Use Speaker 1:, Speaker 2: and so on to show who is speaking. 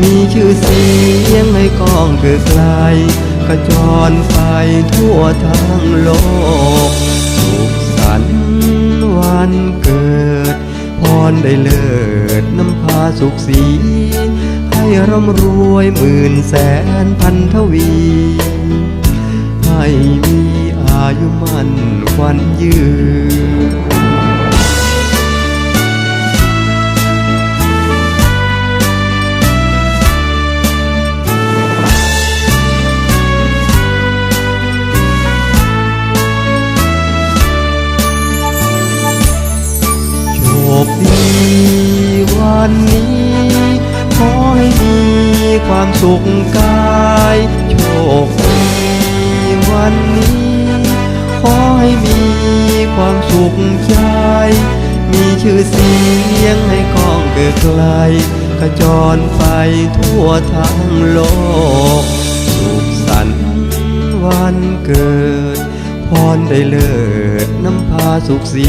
Speaker 1: มีชื่อเสียงให้กองเกิดไกลขจรไปทั่วทั้งโลก สุขสันต์วันเกิด พรได้เลิศน้ำพาสุขสี ให้ร่ำรวยหมื่นแสนพันทวี ให้มีอายุมั่นควันยืน วันนี้ ขอให้มีความสุขกายโชคดีวันนี้ ขอให้มีความสุขใจมีชื่อเสียงให้กองเกิดไกลขจรไปทั่วทั้งโลก สุขสันต์วันเกิด พรได้เลิศน้ำพาสุขสี